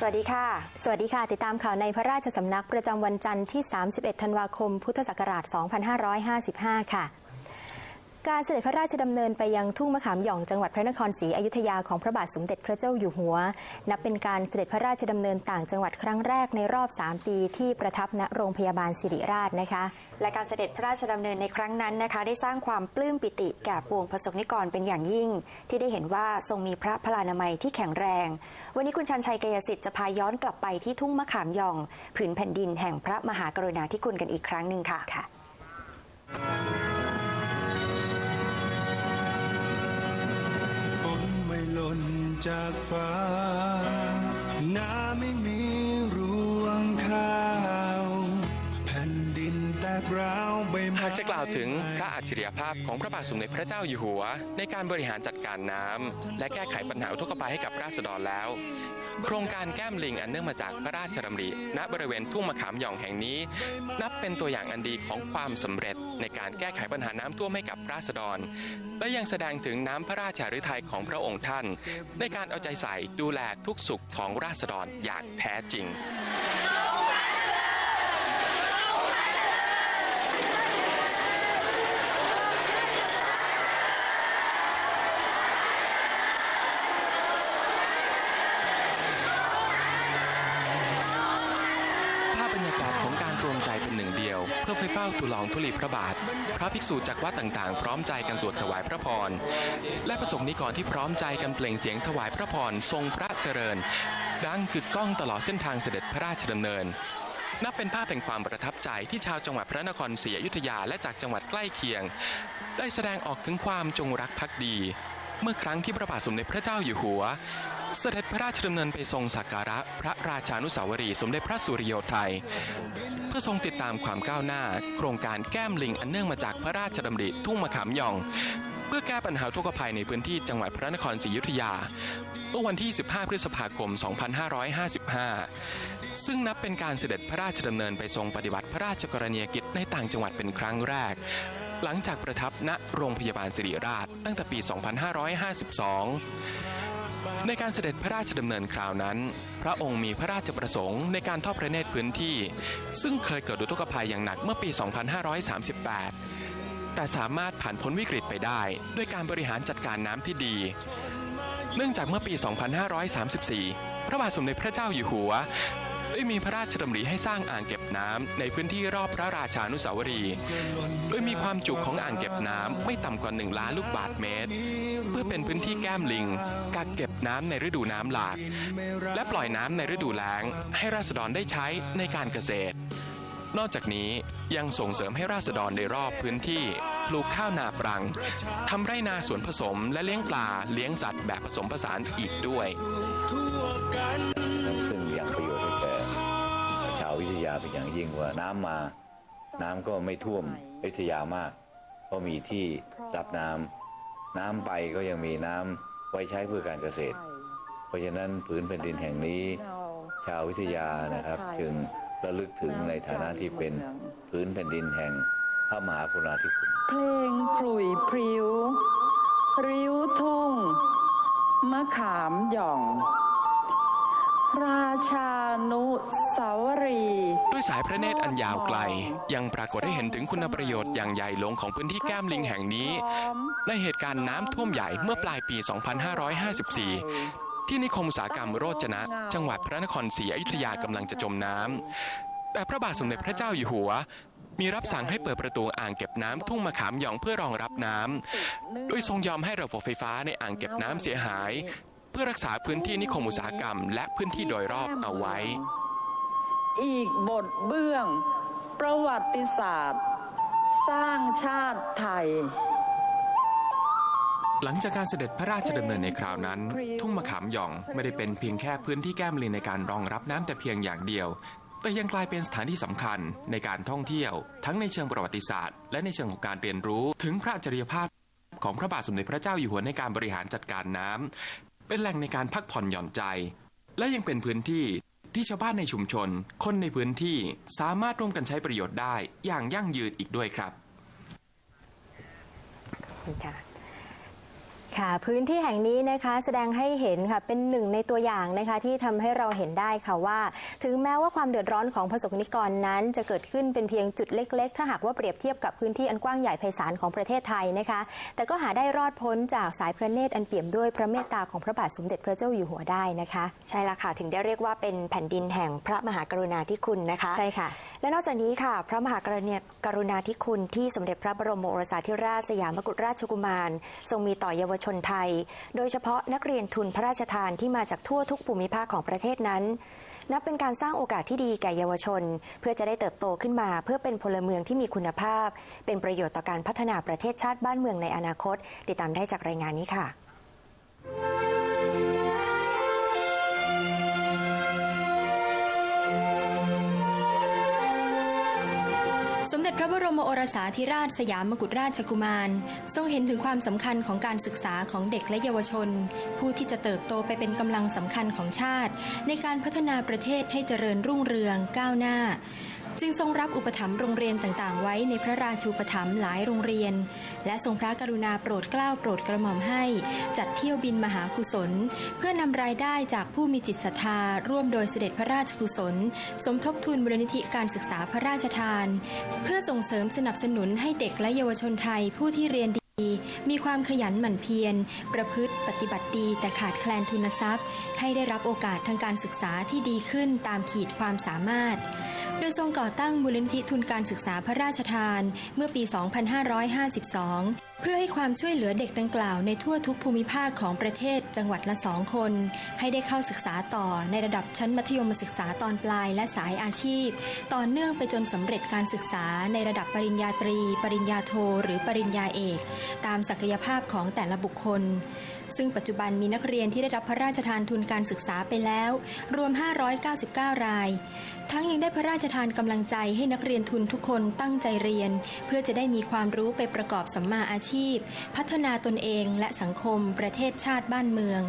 สวัสดีค่ะ สวัสดีค่ะ ติดตามข่าวในพระราชสำนักประจำวันจันทร์ที่ 31 ธันวาคม พุทธศักราช 2555 ค่ะ การเสด็จพระราชดำเนินไปยังทุ่งมะขามหย่องจังหวัดพระนครศรีอยุธยาของพระบาทสมเด็จพระเจ้าอยู่หัว นับเป็นการเสด็จพระราชดำเนินต่างจังหวัดครั้งแรกในรอบ 3 ปีที่ประทับณโรงพยาบาลสิริราชนะคะ และการเสด็จพระราชดำเนินในครั้งนั้นนะคะ ได้สร้างความปลื้มปิติแก่ปวงประสบนิกรเป็นอย่างยิ่ง ที่ได้เห็นว่าทรงมีพระพลานามัยที่แข็งแรง วันนี้คุณชันชัยกยสิทธิ์จะพาย้อนกลับไปที่ทุ่งมะขามหย่อง ผืนแผ่นดินแห่งพระมหากรุณาธิคุณกันอีกครั้งหนึ่งค่ะ จากฟ้า น้ำไม่มีรวงข้าว แผ่นดินแตกร้า หากจะกล่าวถึงพระอัจฉริยภาพของพระบาทสมเด็จพระเจ้าอยู่หัว ในการบริหารจัดการน้ำและแก้ไขปัญหาอุทกภัยให้กับราษฎรแล้ว โครงการแก้มลิงอันเนื่องมาจากพระราชดำริ ณบริเวณทุ่งมะขามหย่องแห่งนี้ นับเป็นตัวอย่างอันดีของความสำเร็จในการแก้ไขปัญหาน้ำท่วมให้กับราษฎร และยังแสดงถึงน้ำพระราชฤทัยของพระองค์ท่าน ในการเอาใจใส่ดูแลทุกสุขของราษฎรอย่างแท้จริง กาศของการรวมใจเป็นหนึ่งเดียว เพื่อไฟเฝ้าทูลลองทุลีพระบาท พระภิกษุจากวัดต่างๆ พร้อมใจกันสวดถวายพระพร และประสงค์นิกรที่พร้อมใจกันเปล่งเสียงถวายพระพรทรงพระเจริญ ดังกึกก้องตลอดเส้นทางเสด็จพระราชดำเนินนับเป็นภาพแห่งความประทับใจที่ชาวจังหวัดพระนครศรีอยุธยาและจากจังหวัดใกล้เคียง ได้แสดงออกถึงความจงรักภักดี เมื่อครั้งที่พระบาทสมเด็จพระเจ้าอยู่หัว เสด็จพระราชดำเนินไปทรงสักการะพระราชานุสาวรีย์สมเด็จพระสุริโยไทย เพื่อทรงติดตามความก้าวหน้า โครงการแก้มลิงอันเนื่องมาจากพระราชดำริทุ่งมะขามหย่อง เพื่อแก้ปัญหาทุกขภัยในพื้นที่จังหวัดพระนครศรีอยุธยาเมื่อวันที่ 15 พฤษภาคม 2555 ซึ่งนับเป็นการเสด็จพระราชดำเนินไปทรงปฏิบัติพระราชกรณียกิจในต่างจังหวัดเป็นครั้งแรก หลังจากประทับณโรงพยาบาลสิริราชตั้งแต่ปี 2552 ในการเสด็จพระราชดำเนินคราวนั้น พระองค์มีพระราชประสงค์ในการทอดพระเนตรพื้นที่ ซึ่งเคยเกิดอุทกภัยอย่างหนักเมื่อปี 2538 แต่สามารถผ่านพ้นวิกฤตไปได้ ด้วยการบริหารจัดการน้ำที่ดี เนื่องจากเมื่อปี 2534 พระบาทสมเด็จพระเจ้าอยู่หัว ได้มีพระราชดำริให้สร้างอ่างเก็บน้ำในพื้นที่รอบพระราชานุสาวรีย์โดยมีความจุของอ่างเก็บน้ำไม่ต่ำกว่า 1 ล้านลูกบาศก์เมตร เพื่อเป็นพื้นที่แก้มลิงกักเก็บน้ำในฤดูน้ำหลาก และปล่อยน้ำในฤดูแล้ง ให้ราษฎรได้ใช้ในการเกษตร นอกจากนี้ยังส่งเสริมให้ราษฎรในรอบพื้นที่ปลูกข้าวนาปรังทำไร่นาสวนผสม และเลี้ยงปลาเลี้ยงสัตว์แบบผสมผสานอีกด้วยซึ่งยังประโย ชาววิทยาเป็นอย่างยิ่งว่าน้ำมา น้ำก็ไม่ท่วมอยุธยามาก เพราะมีที่รับน้ำน้ำไปก็ยังมีน้ำไว้ใช้เพื่อการเกษตร เพราะฉะนั้นผืนแผ่นดินแห่งนี้ ชาววิทยานะครับ จึงระลึกถึงในฐานะที่เป็นผืนแผ่นดินแห่งพระมหากรุณาธิคุณเพลงขลุ่ยพริ้ว ริ้วทุ่ง มะขามหย่อง ราชานุสาวรีย์ด้วยสายพระเนตรอันยาวไกล ยังปรากฏให้เห็นถึงคุณประโยชน์อย่างใหญ่หลวงของพื้นที่แก้มลิงแห่งนี้ ในเหตุการณ์น้ำท่วมใหญ่เมื่อปลายปี 2554 ที่นิคมอุตสาหกรรมโรจนะ จังหวัดพระนครศรีอยุธยากำลังจะจมน้ำแต่พระบาทสมเด็จพระเจ้าอยู่หัวมีรับสั่งให้เปิดประตูอ่างเก็บน้ำทุ่งมะขามหยองเพื่อรองรับน้ำโดยทรงยอมให้ระบบไฟฟ้าในอ่างเก็บน้ำเสียหาย พื่อรักษาพื้นที่นิคมอุตสาหกรรม และพื้นที่โดยรอบเอาไว้ อีกบทเบื้อง ประวัติศาสตร์ สร้างชาติไทย หลังจากการเสด็จพระราชดำเนินในคราวนั้น ทุ่งมะขามหย่องไม่ได้เป็นเพียงแค่พื้นที่แก้มลิงในการรองรับน้ำแต่เพียงอย่างเดียวแต่ยังกลายเป็นสถานที่สำคัญในการท่องเที่ยว ทั้งในเชิงประวัติศาสตร์ และในเชิงของการเรียนรู้ ถึงพระอัจฉริยภาพของพระบาทสมเด็จพระเจ้าอยู่หัวในการบริหารจัดการน้ำ เป็นแหล่งในการพักผ่อนหย่อนใจ และยังเป็นพื้นที่ที่ชาวบ้านในชุมชน คนในพื้นที่สามารถร่วมกันใช้ประโยชน์ได้อย่างยั่งยืนอีกด้วยครับค่ะ ค่ะ พื้นที่แห่งนี้นะคะแสดงให้เห็นค่ะเป็นหนึ่งในตัวอย่างนะคะที่ทำให้เราเห็นได้ค่ะว่า ถึงแม้ว่าความเดือดร้อนของประสบนิกรนั้น จะเกิดขึ้นเป็นเพียงจุดเล็ก ๆ ถ้าหากว่าเปรียบเทียบกับพื้นที่อันกว้างใหญ่ไพศาลของประเทศไทยนะคะ แต่ก็หาได้รอดพ้นจากสายพระเนตรอันเปี่ยมด้วยพระเมตตาของพระบาทสมเด็จพระเจ้าอยู่หัวได้นะคะ ใช่ละค่ะ ถึงได้เรียกว่าเป็นแผ่นดินแห่งพระมหากรุณาธิคุณนะคะ ใช่ค่ะ และนอกจากนี้ค่ะ พระมหากรุณากรุณาธิคุณที่สมเด็จพระบรมโอรสาธิราชสยามกุฎราชกุมาร ทรงมีต่อเยาวชนไทย โดยเฉพาะนักเรียนทุนพระราชทานที่มาจากทั่วทุกภูมิภาคของประเทศนั้น นับเป็นการสร้างโอกาสที่ดีแก่เยาวชน เพื่อจะได้เติบโตขึ้นมาเพื่อเป็นพลเมืองที่มีคุณภาพ เป็นประโยชน์ต่อการพัฒนาประเทศชาติบ้านเมืองในอนาคต ติดตามได้จากรายงานนี้ค่ะ สมเด็จพระบรมโอรสาธิราชสยามกุฎราชกุมาร ทรงเห็นถึงความสำคัญของการศึกษาของเด็กและเยาวชน ผู้ที่จะเติบโตไปเป็นกำลังสำคัญของชาติ ในการพัฒนาประเทศให้เจริญรุ่งเรืองก้าวหน้า จึงทรงรับอุปถัมภ์โรงเรียนต่างๆ ไว้ในพระราชูปถัมภ์หลายโรงเรียน และทรงพระกรุณาโปรดเกล้าโปรดกระหม่อมให้ จัดเที่ยวบินมหากุศล เพื่อนำรายได้จากผู้มีจิตศรัทธา ร่วมโดยเสด็จพระราชกุศล สมทบทุนมูลนิธิการศึกษาพระราชทาน เพื่อส่งเสริมสนับสนุนให้เด็กและเยาวชนไทยผู้ที่เรียนดี มีความขยันหมั่นเพียร ประพฤติปฏิบัติดีแต่ขาดแคลนทุนทรัพย์ ให้ได้รับโอกาสทางการศึกษาที่ดีขึ้นตามขีดความสามารถ โดยทรงก่อตั้งมูลนิธิทุนการศึกษาพระราชทานเมื่อปี 2552 พื่อให้ความช่วยเหลือเด็กดังกล่าวในทั่วทุกภูมิภาคของประเทศจังหวัดละสองคน ให้ได้เข้าศึกษาต่อในระดับชั้นมัธยมศึกษาตอนปลายและสายอาชีพ ต่อเนื่องไปจนสำเร็จการศึกษาในระดับปริญญาตรี ปริญญาโท หรือปริญญาเอก ตามศักยภาพของแต่ละบุคคลซึ่งปัจจุบันมีนักเรียนที่ได้รับพระราชทานทุนการศึกษาไปแล้ว รวม 599 รายทั้งยังได้พระราชทานกำลังใจให้นักเรียนทุนทุกคนตั้งใจเรียน เพื่อจะได้มีความรู้ไปประกอบสัมมาอาชีพ พัฒนาตนเองและสังคมประเทศชาติบ้านเมือง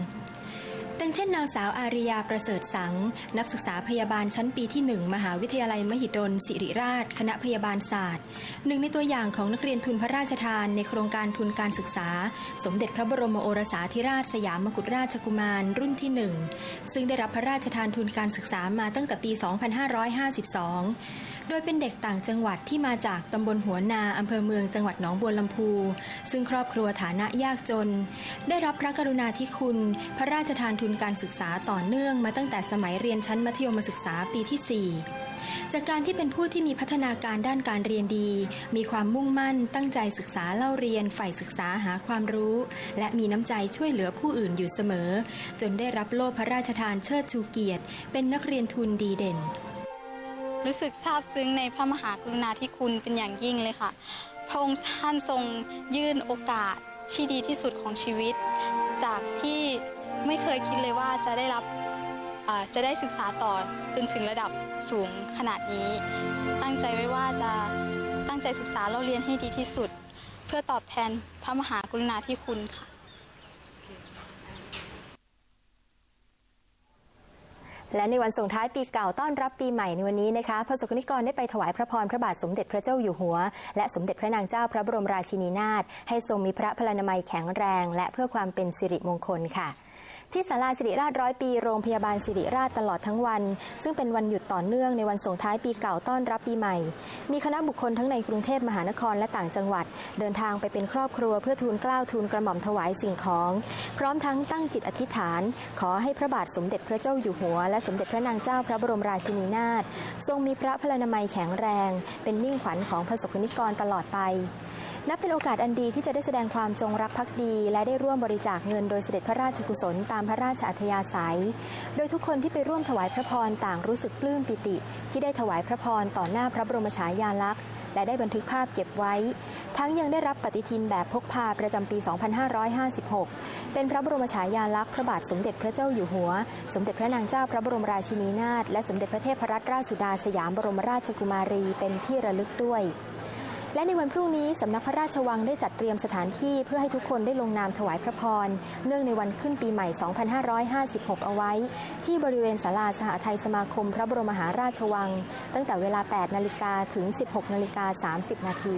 เช่นนางสาวอาริยาประเสริฐสัง นักศึกษาพยาบาลชั้นปีที่หนึ่งมหาวิทยาลัยมหิดลศิริราช คณะพยาบาลศาสตร์ หนึ่งในตัวอย่างของนักเรียนทุนพระราชทานในโครงการทุนการศึกษา สมเด็จพระบรมโอรสาธิราชสยามกุฎราชกุมารรุ่นที่หนึ่งซึ่งได้รับพระราชทานทุนการศึกษามาตั้งแต่ปี 2552 โดยเป็นเด็กต่างจังหวัดที่มาจากตำบลหัวนาอำเภอเมืองจังหวัดหนองบัวลำพู ซึ่งครอบครัวฐานะยากจน ได้รับพระกรุณาธิคุณ พระราชทานทุนการศึกษาต่อเนื่องมาตั้งแต่สมัยเรียนชั้นมัธยมศึกษาปีที่ 4จากการที่เป็นผู้ที่มีพัฒนาการด้านการเรียนดี มีความมุ่งมั่น ตั้งใจศึกษาเล่าเรียน ใฝ่ศึกษาหาความรู้ และมีน้ำใจช่วยเหลือผู้อื่นอยู่เสมอ จนได้รับโล่พระราชทานเชิดชูเกียรติ เป็นนักเรียนทุนดีเด่น รู้สึกซาบซึ้งในพระมหากรุณาธิคุณเป็นอย่างยิ่งเลยค่ะ พระองค์ท่านทรงยื่นโอกาสที่ดีที่สุดของชีวิต จากที่ไม่เคยคิดเลยว่าจะได้รับจะได้ศึกษาต่อจนถึงระดับสูงขนาดนี้ ตั้งใจไว้ว่าจะตั้งใจศึกษาเราเรียนให้ดีที่สุด เพื่อตอบแทนพระมหากรุณาธิคุณค่ะ และในวันส่งท้ายปีเก่าต้อนรับปีใหม่ในวันนี้นะคะพระสงฆ์นิกรได้ไปถวายพระพรพระบาทสมเด็จพระเจ้าอยู่หัว และสมเด็จพระนางเจ้าพระบรมราชินีนาถให้ทรงมีพระพลานามัยแข็งแรง และเพื่อความเป็นสิริมงคลค่ะ ที่ศาลาสิริราชร้อยปีโรงพยาบาลสิริราชตลอดทั้งวัน ซึ่งเป็นวันหยุดต่อเนื่องในวันส่งท้ายปีเก่าต้อนรับปีใหม่ มีคณะบุคคลทั้งในกรุงเทพมหานครและต่างจังหวัด เดินทางไปเป็นครอบครัวเพื่อทูลเกล้าทูลกระหม่อมถวายสิ่งของ พร้อมทั้งตั้งจิตอธิษฐาน ขอให้พระบาทสมเด็จพระเจ้าอยู่หัว และสมเด็จพระนางเจ้าพระบรมราชินีนาถทรงมีพระพลานามัยแข็งแรง เป็นมิ่งขวัญของพระสงฆ์นิกรตลอดไป นับเป็นโอกาสอันดีที่จะได้แสดงความจงรักภักดี และได้ร่วมบริจาคเงินโดยเสด็จพระราชกุศลตามพระราชอัธยาศัย โดยทุกคนที่ไปร่วมถวายพระพรต่างรู้สึกปลื้มปิติ ที่ได้ถวายพระพรต่อหน้าพระบรมฉายาลักษณ์และได้บันทึกภาพเก็บไว้ ทั้งยังได้รับปฏิทินแบบพกพาประจำปี 2556 เป็นพระบรมฉายาลักษณ์พระบาทสมเด็จพระเจ้าอยู่หัว สมเด็จพระนางเจ้าพระบรมราชินีนาถและสมเด็จพระเทพรัตนราชสุดาสยามบรมราชกุมารีเป็นที่ระลึกด้วย และในวันพรุ่งนี้สำนักพระราชวังได้จัดเตรียมสถานที่เพื่อให้ทุกคนได้ลงนามถวายพระพร เนื่องในวันขึ้นปีใหม่ 2556 เอาไว้ ที่บริเวณศาลาสหไทยสมาคม พระบรมมหาราชวัง ตั้งแต่เวลา 8 นาฬิกาถึง 16 นาฬิกา 30 นาที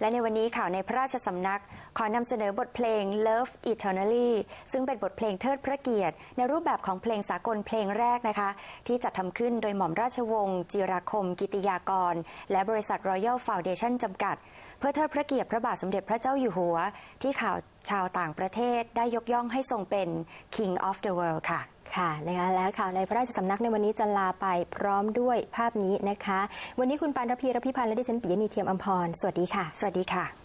และในวันนี้ข่าวในพระราชสำนัก ขอนำเสนอบทเพลง Love Eternally ซึ่งเป็นบทเพลงเทิดพระเกียรติ ในรูปแบบของเพลงสากลเพลงแรกนะคะ ที่จัดทำขึ้นโดยหม่อมราชวงศ์จิราคม กิติยากร และบริษัท Royal Foundation จำกัด เพื่อเทิดพระเกียรติพระบาทสมเด็จพระเจ้าอยู่หัว ที่ข่าวชาวต่างประเทศได้ยกย่องให้ทรงเป็น King of the World ค่ะ ค่ะนะคะและข่าวในพระราชสำนักในวันนี้จะลาไปพร้อมด้วยภาพนี้นะคะ วันนี้คุณปานรพีรพิพันธ์และดิฉันปิยนีเทียมอัมพร สวัสดีค่ะ สวัสดีค่ะ